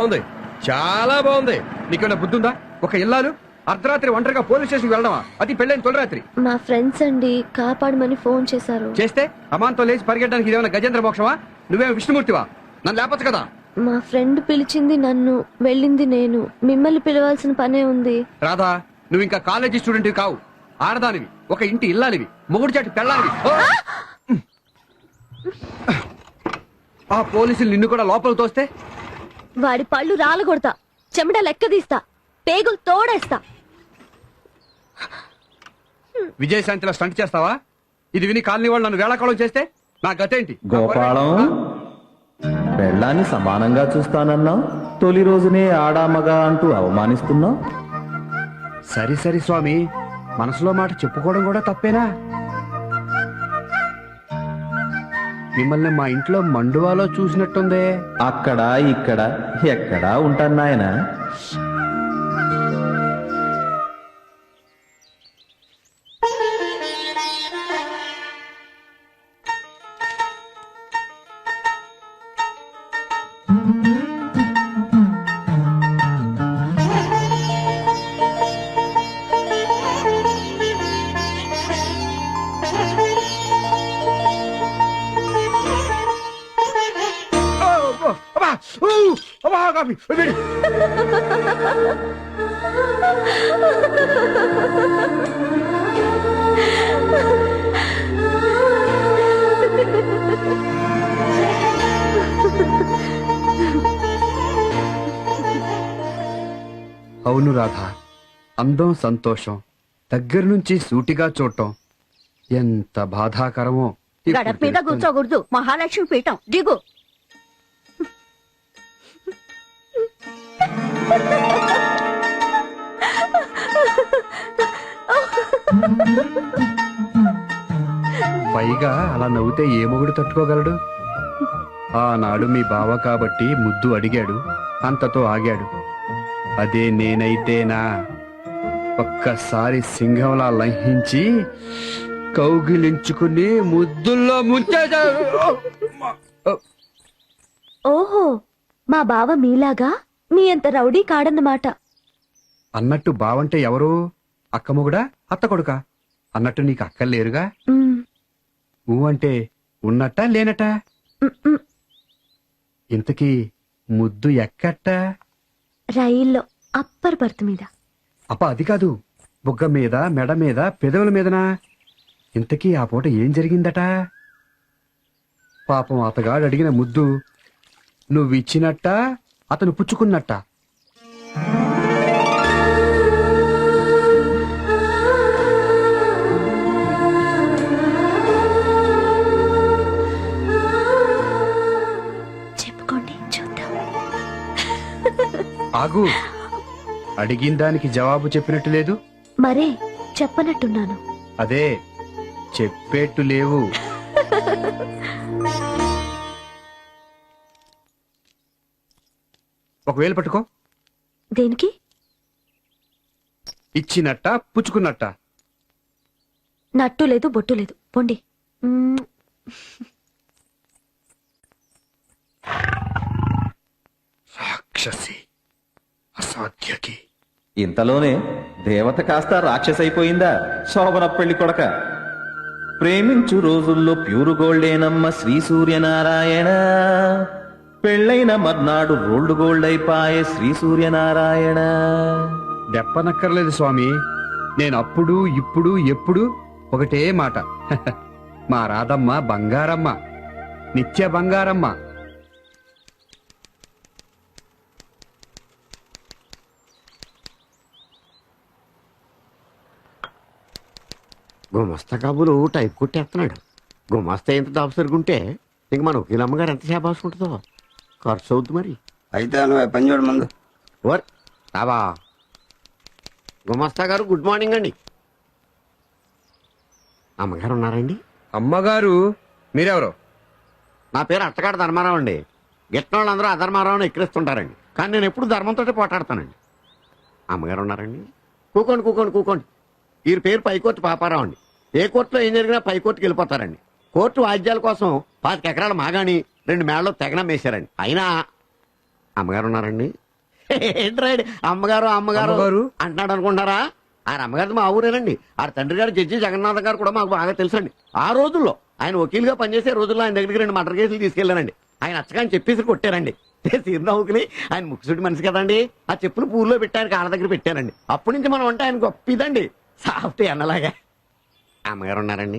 బాగుంది. చాలా బాగుంది. నీకేమైనా బుద్ధి ఉందా ఒక ఇల్లాలు అర్ధరాత్రి ఒంటరిగా పోలీస్ స్టేషన్కి వెళ్ళడమా? అది పెళ్ళైన తొలిరాత్రి. మా ఫ్రెండ్స్ అండి కాపాడమని ఫోన్ చేశారు. చేస్తే అమాంతో లేచి పరిగెట్టడానికి ఇదేమైనా గజేంద్ర మోక్షమా? నువ్వేమో విష్ణుమూర్తివా? నన్ను లేపచ్చు కదా? మా ఫ్రెండ్ పిలిచింది నన్ను వెళ్ళింది నేను. మిమ్మల్ని పిలవాల్సిన పనే ఉంది. రాధా నువ్వు ఇంకా కాలేజీ స్టూడెంట్ కావు. ఆడదానివి ఒక ఇంటి ఇల్లాలివి మొగుడు చాటి పెళ్ళాలివి. ఓ! ఆ పోలీసులు నిన్ను కూడా లోపల తోస్తే వాడి పళ్ళు రాలగొడతా. చెమట లెక్క తీస్తా. పేగులు తోడేస్తా. విజయశాంతిలో స్టంట్ చేస్తావా? ఇది విని కాలనీ వాళ్ళు నన్ను వేళాకాలం చేస్తే నా గతేంటి? గోపాలం పెళ్ళాన్ని సమానంగా చూస్తానన్నావు తొలి రోజునే ఆడామగా అంటూ అవమానిస్తున్నావు? సరి సరి స్వామి మనసులో మాట చెప్పుకోవడం కూడా తప్పేనా? మిమ్మల్ని మా ఇంట్లో మండువాలో చూసినట్టుందే. అక్కడ ఇక్కడ ఎక్కడా ఉంటాను నాయనా. కాపీ. అవును రాధా. అందం సంతోషం. దగ్గర నుంచి సూటిగా చూడటం. ఎంత బాధాకరమో. గడప మీద. కూర్చోకూడదు. మహాలక్ష్మి పీఠం. దిగు. పైగా అలా నవ్వుతే ఏ మొగుడు తట్టుకోగలడు? ఆనాడు మీ బావ కాబట్టి ముద్దు అడిగాడు అంతతో ఆగాడు. అదే నేనైతేనా? ఒక్కసారి సింహంలా లంఘించి కౌగిలించుకుని ముద్దుల్లో ముంచేసా ఓహో మా బావ మీలాగా మీ అంత రౌడీ కాడన్నమాట. అన్నట్టు బావంటే ఎవరు? అక్క మొగుడా? అత్త కొడుకా? అన్నట్టు నీకు అక్కర్లేరుగా? మ్, ఊ అంటే ఉన్నట్టా లేనటా. ఇంతకీ ముద్దు ఎక్కట్టా? రైల్లో అప్పర్ బర్త్ మీద. అప్ప అది కాదు. బుగ్గ మీద మెడ మీద పెదవుల మీదనా? ఇంతకీ ఆ పూట ఏం జరిగిందట? పాపం అతగాడు అడిగిన ముద్దు నువ్విచ్చినట్ట? అతను పుచ్చుకున్నట్ట? ఆగు. అడిగిన దానికి జవాబు చెప్పినట్టు లేదు? మరే చెప్పనట్టున్నాను. అదే చెప్పేట్టు లేవు. ఒకవేళ పట్టుకో. దేనికి? ఇచ్చినట్ట పుచ్చుకున్నట్ట. నట్టు లేదు బొట్టు లేదు. పొండి. మ్, రాక్షసి. అసాధ్యకి. ఇంతలోనే దేవత కాస్త రాక్షసైపోయిందా? శోభన పెళ్ళి కొడక. ప్రేమించు రోజుల్లో ప్యూరు గోల్డేనమ్మ శ్రీ సూర్యనారాయణ. పెళ్ళైన మర్నాడు రోల్డ్ గోల్డ్ అయిపాయే శ్రీ సూర్యనారాయణ. దెప్పనక్కర్లేదు స్వామి. నేను అప్పుడు ఇప్పుడు ఎప్పుడు ఒకటే మాట. మా రాధమ్మ బంగారమ్మ. నిత్య బంగారమ్మ. గుమస్తా కబులు టైప్ కొట్టేస్తున్నాడు. గుమస్తా ఎంత దాపు సరుగుంటే ఇంక మన వకీల అమ్మగారు ఎంత చేపాసుకుంటుందో ఖర్చు అవుద్ది మరి. అయితే నువ్వు పని చూడు ముందు. ఓర్ రావా గుమస్తా గారు గుడ్ మార్నింగ్ అండి. అమ్మగారు ఉన్నారండి? అమ్మగారు మీరెవరు? నా పేరు అట్టగాడు ధర్మారావు అండి. గిట్టిన వాళ్ళందరూ అధర్మారావుని ఎక్కిరిస్తుంటారండి. కానీ నేను ఎప్పుడు ధర్మంతో పోటాడతానండి. అమ్మగారు ఉన్నారండి? కూకోండి కూకోండి కూకోండి. వీరి పేరు పైకోర్టు పాపారావు అండి. ఏ కోర్టులో ఏం జరిగినా పైకోర్టుకి వెళ్ళిపోతారండి. కోర్టు వాద్యాల కోసం పాతిక ఎకరాల మాగాని రెండు మేళ్ళలో తెగనం వేశారండి. అయినా అమ్మగారు ఉన్నారండి. ఏంట్రాడు అమ్మగారు అమ్మగారు అమ్మగారు? అంటున్నాడు అనుకుంటారా ఆయన అమ్మగారిది మా ఊరేనండి. ఆ తండ్రి గారు జడ్జి జగన్నాథ్ గారు కూడా మాకు బాగా తెలుసండి. ఆ రోజుల్లో ఆయన వకీలుగా పనిచేసే రోజుల్లో ఆయన దగ్గరికి రెండు మటర్ కేసులు తీసుకెళ్ళారండి. ఆయన అచ్చగాని చెప్పేసి కొట్టారండి. సీర్నవ్వుకుని ఆయన ముక్కుసుడి మనిషి కదండి. ఆ చెప్పులు పూల్లో పెట్టారు కాళ్ళ దగ్గర పెట్టారండి. అప్పటి నుంచి మనం అంటే ఆయన గొప్పిదండి సాఫ్ట్ అన్నలాగా. అమ్మగారు ఉన్నారండి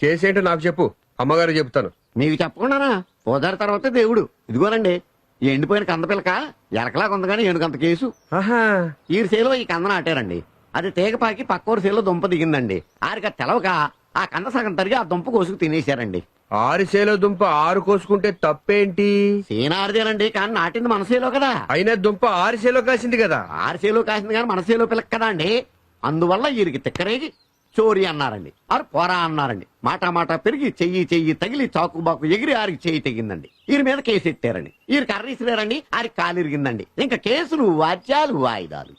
కేసేంటో నాకు చెప్పు. అమ్మగారు చెప్తాను మీకు చెప్పకుండానా? పోదారి తర్వాత దేవుడు. ఇదిగోనండి ఎండిపోయిన కంద పిల్లక ఎలకలాగా ఉంది కానీ ఏనుగంత కేసు. ఈ సేలో ఈ కంద నాటారండి అది తీగపాకి పక్కోరు సేలో దుంప దిగిందండి. ఆరిక తెలవక ఆ కంద సగం తరిగి ఆ దుంప కోసుకు తినేశారండి. ఆరిసేలో దుంప ఆరు కోసుకుంటే తప్పేంటి? సీనారిదేనండి కానీ నాటింది మన సేలో కదా. అయినా దుంప ఆరిసేలో కాసింది కదా. ఆరు సేలో కాసింది కానీ మన సేలో పిల్లక కదా అండి. అందువల్ల వీరికి తిక్కరేగి చోరీ అన్నారండి. ఆరు పోరా అన్నారండి. మాట మాట పెరిగి చెయ్యి చెయ్యి తగిలి చాకుబాకు ఎగిరి ఆరికి చెయ్యి తెగిందండి. వీరి మీద కేసు ఎట్టారండి? వీరు కర్రీసిరారండి ఆరికి కాలు ఇరిగిందండి. ఇంకా కేసులు వాద్యాలు వాయిదాలు.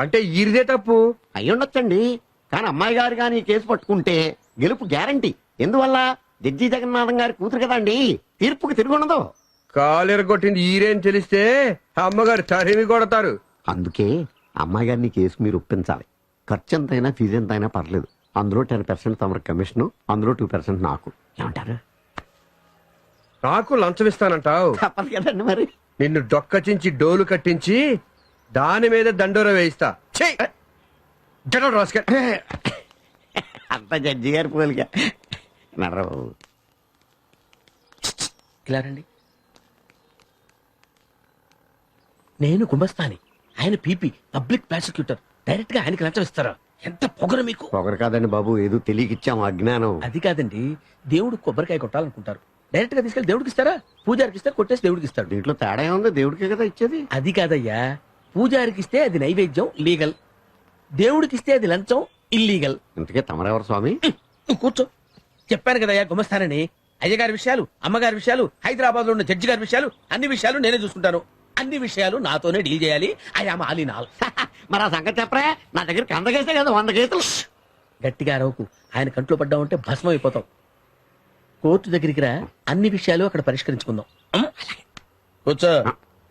అంటే ఈరిదే తప్పు? అయ్యుండొచ్చండి కానీ అమ్మాయి గారు కానీ ఈ కేసు పట్టుకుంటే గెలుపు గ్యారంటీ. ఎందువల్ల? జడ్జి జగన్నాథం గారి కూతురు కదండి తీర్పుకి తిరుగుండదు కాలిరగొట్టింది ఈరేని తెలిస్తే అమ్మగారు తరిమి కొడతారు. అందుకే అమ్మాయి గారిని కేసు మీరు ఒప్పించాలి. ఖర్చు ఎంతైనా ఫీజు ఎంతైనా పర్లేదు. అందులో టెన్ పర్సెంట్ తమరి కమిషన్ అందులో టూ పర్సెంట్ నాకు. ఏమంటారు? నాకు లంచం ఇస్తానంటావు? తప్పదు కదండి మరి. నిన్ను డొక్కచించి డోలు కట్టించి దాని మీద దండోర వేయిస్తా. rascal. అంత జడ్జి గారి పోలిక. నర్రబాబు ఇలా రండి నేను గుమస్తాని. ఆయన పీపీ పబ్లిక్ ప్రాసిక్యూటర్. డైరెక్ట్గా ఆయనకి లంచం ఇస్తారా? ఎంత పొగరు మీకు? పొగరు కాదండి బాబు ఏదో తెలియకిచ్చాము అజ్ఞానం అది కాదండి దేవుడు కొబ్బరికాయ కొట్టాలనుకుంటారు. డైరెక్ట్గా తీసుకెళ్ళి దేవుడికి ఇస్తారా? పూజారికి ఇస్తే కొట్టేసి దేవుడికి ఇస్తాడు. దీంట్లో తేడా ఉంది దేవుడికే కదా ఇచ్చేది. అది కాదయ్యా పూజారికి ఇస్తే అది నైవేద్యం లీగల్. దేవుడికి ఇస్తే అది లంచం ఇల్లీగల్. ఇంతకే తమరెవరు స్వామి? నువ్వు కూర్చో. చెప్పాను కదయ్యా గుమస్తానని. అయ్యగారి విషయాలు అమ్మగారి విషయాలు హైదరాబాద్లో ఉన్న జడ్జి గారి విషయాలు అన్ని విషయాలు నేనే చూసుకుంటాను. అన్ని విషయాలు నాతోనే డీల్ చేయాలి. I am all in all. మరి ఆ సంగతి చెప్పరా? నా దగ్గర వంద కదా వంద కేసులు గట్టిగా అరవకు. ఆయన కంట్లో పడ్డామంటే భస్మం అయిపోతాం కోర్టు దగ్గరికి రా అన్ని విషయాలు అక్కడ పరిష్కరించుకుందాం? కూర్చో.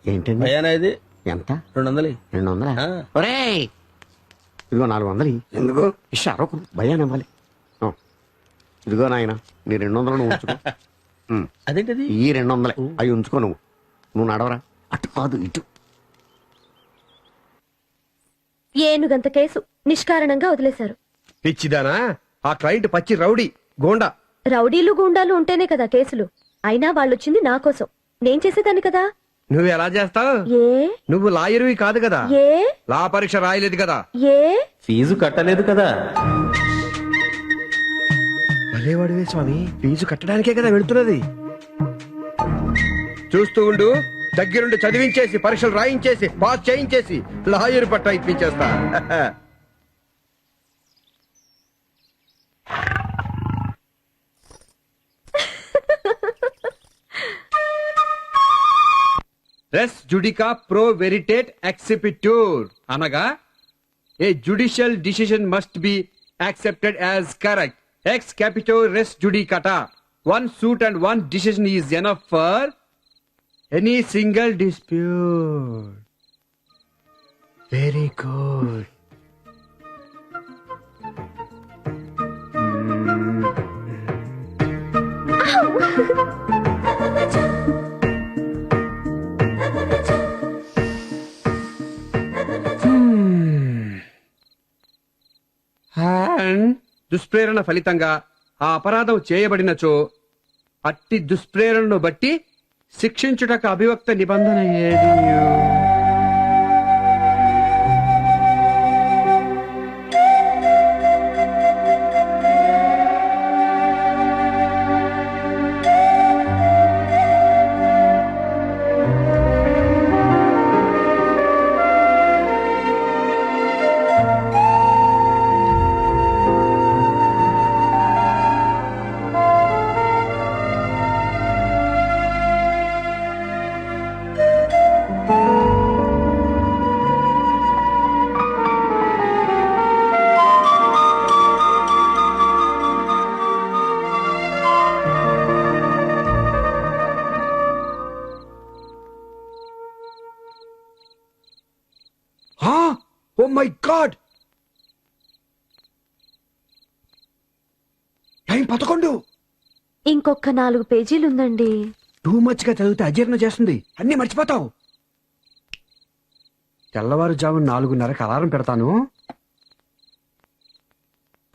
ఏంటండి? భయానా ఇది? ఎంత? రెండు వందలు రెండు వందలా ఇదిగో నాలుగు వందలు. ఎందుకు? ఇష్ట అరవకు. ఇవ్వాలి ఆ. ఇదిగో నాయన నీ రెండు వందలు నువ్వు ఉంచుకో. అదేంటిది? ఈ రెండు వందలే అవి ఉంచుకో నువ్వు. నువ్వు నడవరా? అటు కాదు ఇటు. ఏనుగంత కేసు నిష్కారణంగా వదిలేశారు. పిచ్చిదానా? ఆ క్లయింట్ పచ్చి రౌడీ గోండా. రౌడీలు గుండాలు ఉంటేనే కదా కేసులు. అయినా వాళ్ళొచ్చింది నా కోసం. నేను చేసేదాన్ని కదా? నువ్వు ఎలా చేస్తావు? ఏ? నువ్వు లాయరువి కాదు కదా? ఏ? లా పరీక్ష రాయలేదు కదా? ఏ? ఫీజు కట్టలేదు కదా? భలేవాడివే స్వామి ఫీజు కట్టడానికే కదా వెళుతున్నది. చూస్తూ ఉండు. దగ్గరుండి చదివించేసి పరీక్షలు రాయించేసి పాస్ చేయించేసి లాయర్ పట్ట ఇప్పించేస్తా. రెస్ జుడికా ప్రో వెరిటేట్ ఎక్సిపిట్యూర్ అనగా a judicial decision must be accepted as correct X క్యాపిటో రెస్ జుడికటా one suit and one decision is enough for any single dispute very good దుష్ప్రేరణ ఫలితంగా ఆ అపరాధం చేయబడినచో అట్టి దుష్ప్రేరణను బట్టి శిక్షించుటకు అభివక్త నిబంధన ఏది? టైం పదకొండు. ఇంకొక నాలుగు పేజీలు ఉందండి టూ మచ్గా చదివితే అజీర్ణ చేస్తుంది. అన్ని మర్చిపోతావు. తెల్లవారుజాము నాలుగున్నరకు అలారం పెడతాను.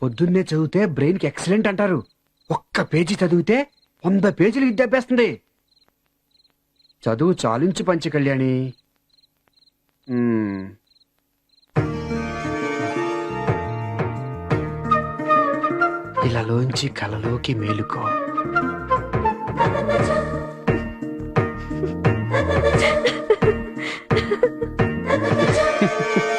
పొద్దున్నే చదివితే బ్రెయిన్కి ఎక్సలెంట్ అంటారు. ఒక్క పేజీ చదివితే వంద పేజీలు విద్యాభ్యాస్తుంది. చదువు చాలించు పంచ కళ్యాణి. ఇలాలోంచి కలలోకి మేలుకో Ha ha ha.